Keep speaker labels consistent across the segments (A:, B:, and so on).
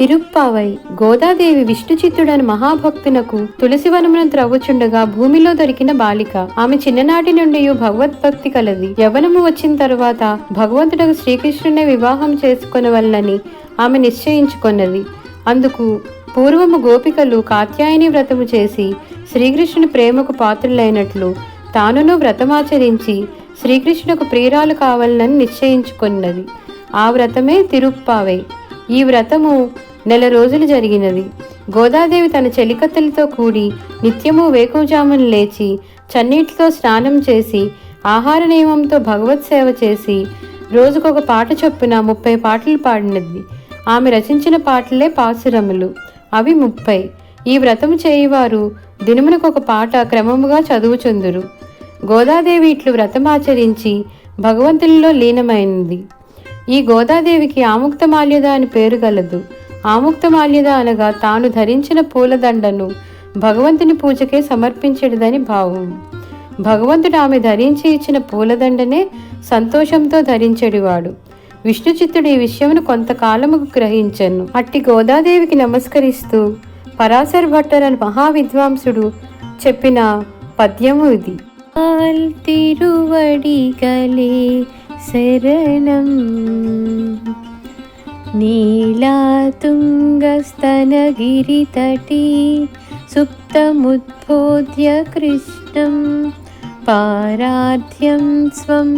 A: తిరుప్పావై గోదాదేవి విష్ణు చిత్తుడని మహాభక్తునకు తులసివనమును త్రవ్వుచుండగా భూమిలో దొరికిన బాలిక. ఆమె చిన్ననాటి నుండి భగవద్భక్తి కలది. యవనము వచ్చిన తరువాత భగవంతుడకు శ్రీకృష్ణునే వివాహం చేసుకొనవలనని ఆమె నిశ్చయించుకొన్నది. అందుకు పూర్వము గోపికలు కాత్యాయని వ్రతము చేసి శ్రీకృష్ణుని ప్రేమకు పాత్రులైనట్లు తానును వ్రతమాచరించి శ్రీకృష్ణుకు ప్రియురాలు కావాలని నిశ్చయించుకున్నది. ఆ వ్రతమే తిరుప్పావై. ఈ వ్రతము నెల రోజులు జరిగినది గోదాదేవి తన చెలికత్తెలతో కూడి నిత్యము వేకుజామును లేచి చన్నీటితో స్నానం చేసి ఆహార నియమంతో భగవత్ సేవ చేసి రోజుకొక పాట చొప్పున ముప్పై పాటలు పాడినది. ఆమె రచించిన పాటలే పాసురములు అవి ముప్పై. ఈ వ్రతము చేయువారు దినమునకొక పాట క్రమముగా చదువుచుందురు. గోదాదేవి ఇట్లు వ్రతమాచరించి భగవంతునిలో లీనమైనది. ఈ గోదాదేవికి ఆముక్తమాల్యద అని పేరు గలదు. ఆముక్తమాల్యద అనగా తాను ధరించిన పూలదండను భగవంతుని పూజకే సమర్పించడదని భావం. భగవంతుడు ఆమె ధరించి ఇచ్చిన పూలదండనే సంతోషంతో ధరించెడివాడు. విష్ణుచిత్తుడు ఈ విషయమును కొంతకాలముకు గ్రహించను. అట్టి గోదాదేవికి నమస్కరిస్తూ పరాశర్ భట్టర్ అని మహావిద్వాంసుడు చెప్పిన పద్యము ఇది. తిరువడిగలే శరణం नीलातुङ्गस्तनगिरितटी सुप्तमुद्बोध्य कृष्णं पाराध्यं स्वं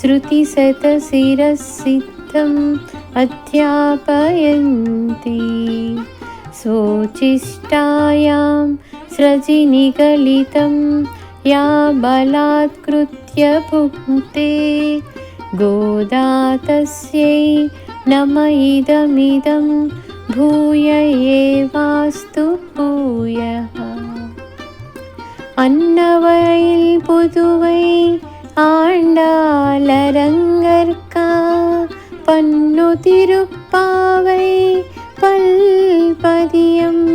A: श्रुतिशतशिरसिद्धम् अध्यापयन्ति सोचिष्टायां स्रजिनिगलितं या बलात्कृत्य भुङ्क्ते गोदा तस्यै नम इदमिदं भूय एवास्तु भूयः அன்னவயல் புதுவை ஆண்டாளரங்கற்கா பன்னு திருப்பாவை பல்பதியம்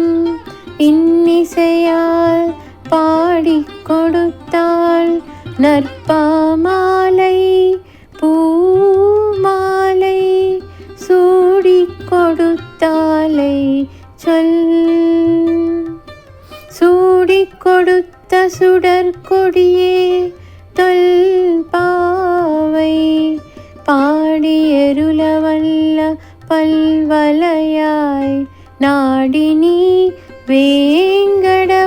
A: இன்னிசையால் பாடிக் கொடுத்தாள் நற்பாமாலை சொல் சூடிக் கொடுத்த சுடற்கொடியே தொல்பாவை பாடியருளவல்ல பல்வலையாய் நாடினி வேங்கடவர்க்கண்ணை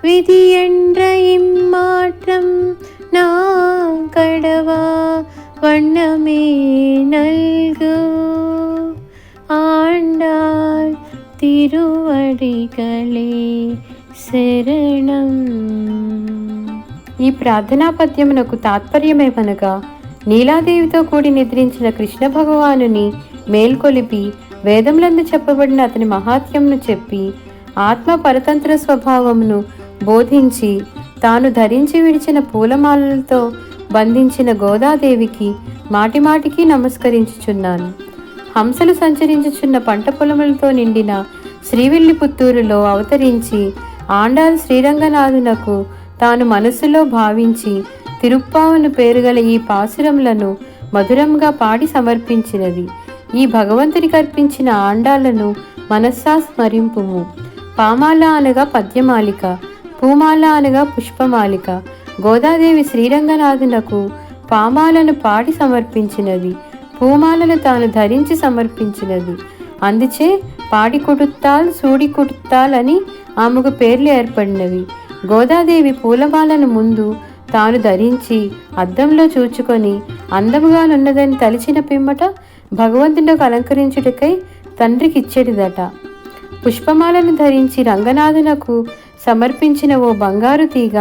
A: விதி తిరువడిగలే శరణం. ఈ ప్రార్థనా పద్యమునకు తాత్పర్యమేమనగా నీలాదేవితో కూడి నిద్రించిన కృష్ణ భగవానుని మేల్కొలిపి వేదములందు చెప్పబడిన అతని మహాత్యంను చెప్పి ఆత్మ పరతంత్ర స్వభావమును బోధించి తాను ధరించి విడిచిన పూలమాలలతో బంధించిన గోదాదేవికి మాటిమాటికి నమస్కరించుచున్నాను. హంసలు సంచరించుచున్న పంట పొలములతో నిండిన శ్రీవిల్లిపుత్తూరులో అవతరించి ఆండాల్ శ్రీరంగనాథునకు తాను మనస్సులో భావించి తిరుప్పావను పేరుగల ఈ పాసురములను మధురంగా పాడి సమర్పించినది. ఈ భగవంతునికి అర్పించిన ఆండాలను మనస్సా స్మరింపుము పామాల అనగా పద్యమాలిక పూమాల అనగా పుష్పమాలిక. గోదాదేవి శ్రీరంగనాథునకు పామాలను పాడి సమర్పించినది. పూమాలను తాను ధరించి సమర్పించినది. అందుచే పాడి కొడుత్తాల్ సూడి కొడుత్తాల్ అని ఆమెకు పేర్లు ఏర్పడినవి. గోదాదేవి పూలమాలను ముందు తాను ధరించి అద్దంలో చూచుకొని అందముగానున్నదని తలిచిన పిమ్మట భగవంతునికి అలంకరించుటకై తండ్రికి ఇచ్చేటిదట పుష్పమాలను ధరించి రంగనాథునకు సమర్పించిన ఓ బంగారు తీగ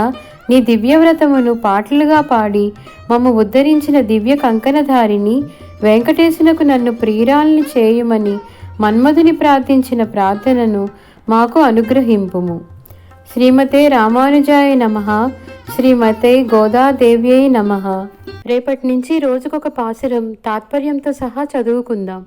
A: నీ దివ్యవ్రతమును పాటలుగా పాడి మమ్ము ఉద్ధరించిన దివ్య కంకణధారిని వెంకటేశునకు నన్ను ప్రియురాల్ని చేయుమని మన్మధుని ప్రార్థించిన ప్రార్థనను మాకు అనుగ్రహింపుము. శ్రీమతే రామానుజాయ నమ. శ్రీమతే గోదాదేవ్యై నమ. రేపటి నుంచి రోజుకొక పాసురం తాత్పర్యంతో సహా చదువుకుందాం.